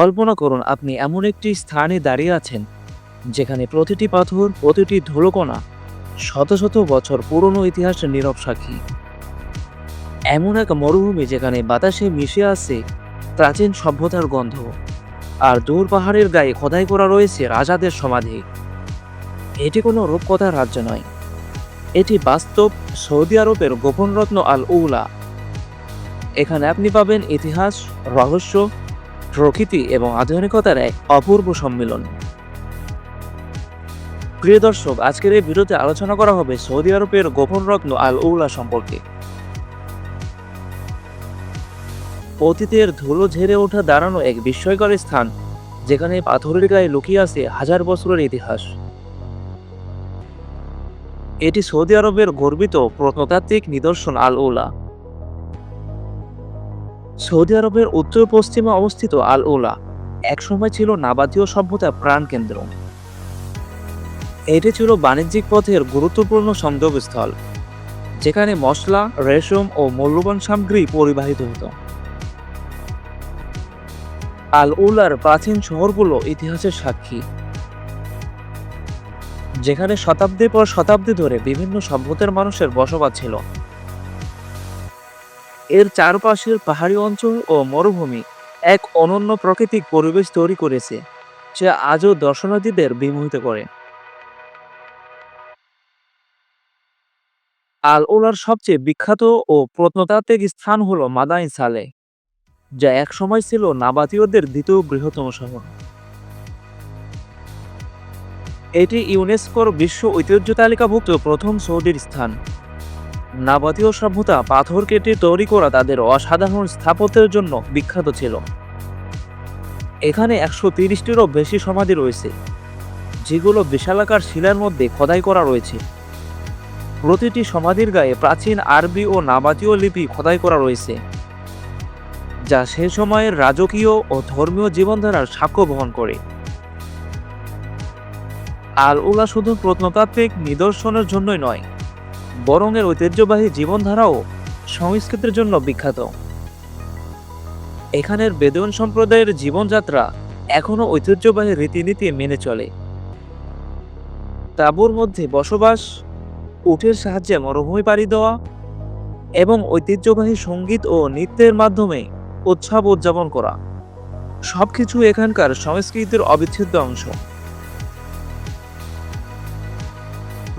কল্পনা করুন, আপনি এমন একটি স্থানে দাঁড়িয়ে আছেন, যেখানে প্রতিটি পাথর, প্রতিটি ধুলোকণা, শত শত বছর পুরনো ইতিহাসের নীরব সাক্ষী। এমন এক মরুভূমি যেখানে বাতাসে মিশে আছে প্রাচীন সভ্যতার গন্ধ, আর দূর পাহাড়ের গায়ে খোদাই করা রয়েছে রাজাদের সমাধি। এটি কোনো রূপকথার রাজ্য নয়। এটি বাস্তব সৌদি আরবের গোপন রত্ন আল উলা এখানে আপনি পাবেন ইতিহাস, রহস্য প্রকৃতি এবং আধুনিকতার এক অপূর্ব সম্মিলন। প্রিয় দর্শক, আজকের এই ভিডিওতে আলোচনা করা হবে সৌদি আরবের গোপন রত্ন আল উলা সম্পর্কে। অতীতের ধুলো ঝেড়ে ওঠা দাঁড়ানো এক বিস্ময়কর স্থান, যেখানে পাথরের গায়ে লুকিয়ে আছে হাজার বছরের ইতিহাস। এটি সৌদি আরবের গর্বিত প্রত্নতাত্ত্বিক নিদর্শন আল উলা সৌদি আরবের উত্তর পশ্চিমে অবস্থিত আল উলা একসময় ছিল নাবাতীয় সভ্যতার প্রাণকেন্দ্র এটি ছিল বাণিজ্যিক পথের গুরুত্বপূর্ণ সংযোগস্থল, যেখানে মশলা, রেশম ও মূল্যবান সামগ্রী পরিবাহিত হতো। আল উলার প্রাচীন শহরগুলো ইতিহাসের সাক্ষী, যেখানে শতাব্দী পর শতাব্দী ধরে বিভিন্ন সভ্যতার মানুষের বসবাস ছিল। এর চারপাশের পাহাড়ি অঞ্চল ও মরুভূমি এক অনন্য প্রাকৃতিক পরিবেশ তৈরি করেছে, যা আজও দর্শনার্থীদের বিমোহিত করে। আল ওলার সবচেয়ে বিখ্যাত ও প্রত্নতাত্ত্বিক স্থান হল মাদাইন সালে, যা একসময় ছিল নাবাতীয়দের দ্বিতীয় বৃহত্তম শহর। এটি ইউনেস্কোর বিশ্ব ঐতিহ্য তালিকাভুক্ত প্রথম সৌদির স্থান। নাবাতীয় সভ্যতা পাথর কেটে তৈরি করা তাদের অসাধারণ স্থাপত্যের জন্য বিখ্যাত ছিল। এখানে একশো তিরিশটিরও বেশি সমাধি রয়েছে, যেগুলো বিশালাকার শিলার মধ্যে খোদাই করা রয়েছে। প্রতিটি সমাধির গায়ে প্রাচীন আরবি ও নাবাতীয় লিপি খোদাই করা রয়েছে, যা সে সময়ের রাজকীয় ও ধর্মীয় জীবনধারার সাক্ষ্য বহন করে। আল উলা শুধু প্রত্নতাত্ত্বিক নিদর্শনের জন্যই নয় বরং এর ঐতিহ্যবাহী জীবনধারাও সংস্কৃতির জন্য বিখ্যাত। এখানের বেদুইন সম্প্রদায়ের জীবনযাত্রা এখনও ঐতিহ্যবাহী রীতিনীতি মেনে চলে। তাঁবুর মধ্যে বসবাস, উটের সাহায্যে মরুভূমি পাড়ি দেওয়া এবং ঐতিহ্যবাহী সংগীত ও নৃত্যের মাধ্যমে উৎসব উদযাপন করা। সবকিছু এখানকার সংস্কৃতির অবিচ্ছেদ্য অংশ।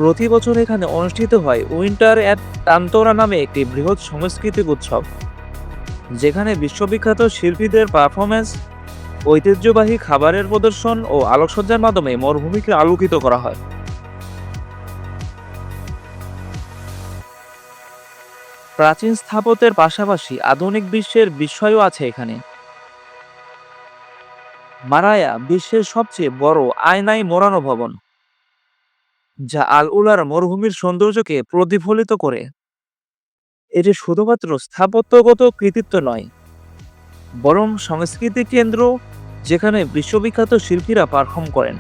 প্রতি বছর এখানে অনুষ্ঠিত হয় উইন্টার অ্যাট তান্তরা নামে একটি বৃহৎ সাংস্কৃতিক উৎসব, যেখানে বিশ্ববিখ্যাত শিল্পীদের পারফরমেন্স ঐতিহ্যবাহী খাবারের প্রদর্শন ও আলোকসজ্জার মাধ্যমে মরুভূমিকে আলোকিত করা হয়। প্রাচীন স্থাপত্যের পাশাপাশি আধুনিক বিশ্বের বিস্ময়ও আছে এখানে। মারায়া বিশ্বের সবচেয়ে বড় আয়নায় মোড়ানো ভবন যা আল উলার মরুভূমির সৌন্দর্যকে প্রতিফলিত করে। এটি শুধুমাত্র স্থাপত্যগত কৃতিত্ব নয়, বরং সাংস্কৃতিক কেন্দ্র যেখানে বিশ্ববিখ্যাত শিল্পীরা পারফর্ম করেন।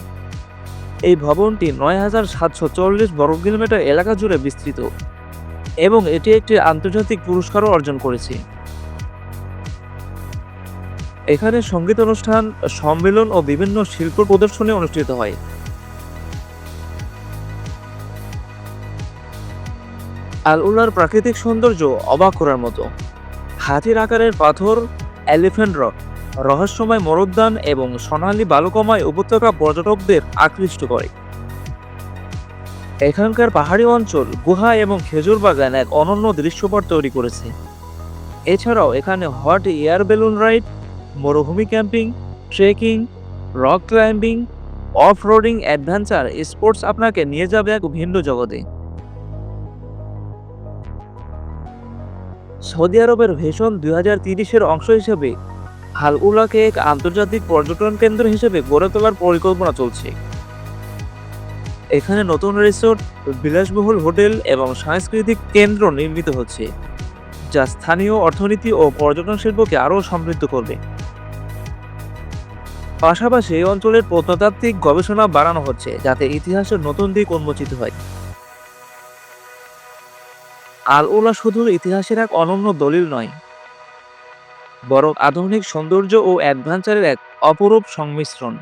এই ভবনটি নয় হাজার সাতশো চল্লিশ বর্গ কিলোমিটার এলাকা জুড়ে বিস্তৃত, এবং এটি একটি আন্তর্জাতিক পুরস্কারও অর্জন করেছে। এখানে সংগীত অনুষ্ঠান সম্মেলন ও বিভিন্ন শিল্প প্রদর্শনী অনুষ্ঠিত হয়। আল উলার প্রাকৃতিক সৌন্দর্য অবাক করার মতো। হাতির আকারের পাথর, এলিফ্যান্ট রক, রহস্যময় মরুদ্যান এবং সোনালী বালুকময় উপত্যকা পর্যটকদের আকৃষ্ট করে। এখানকার পাহাড়ি অঞ্চল, গুহা এবং খেজুর বাগান এক অনন্য দৃশ্যপট তৈরি করেছে। এছাড়াও এখানে হট এয়ার বেলুন রাইড, মরুভূমি camping, trekking, rock climbing, off roading adventure sports আপনাকে নিয়ে যাবে এক ভিন্ন জগতে। সৌদি আরবের ভেষণ দুই হাজার তিরিশের অংশ হিসেবে হালউলাকে এক আন্তর্জাতিক পর্যটন কেন্দ্র হিসেবে গড়ে তোলার পরিকল্পনা চলছে। এখানে নতুন রিসোর্ট, বিলাসবহুল হোটেল এবং সাংস্কৃতিক কেন্দ্র নির্মিত হচ্ছে, যা স্থানীয় অর্থনীতি ও পর্যটন শিল্পকে আরও সমৃদ্ধ করবে। পাশাপাশি এই অঞ্চলের প্রত্নতাত্ত্বিক গবেষণা বাড়ানো হচ্ছে, যাতে ইতিহাসের নতুন দিক উন্মোচিত হয়। আল ওলা শুধু ইতিহাসের এক অনন্য দলিল নয়, বরং আধুনিক সৌন্দর্য ও অ্যাডভেঞ্চারের এক অপরূপ সংমিশ্রণ।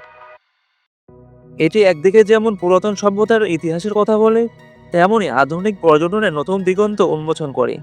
এটি একদিকে যেমন পুরাতন সভ্যতার ইতিহাসের কথা বলে তেমনই আধুনিক পর্যটনের নতুন দিগন্ত উন্মোচন করে।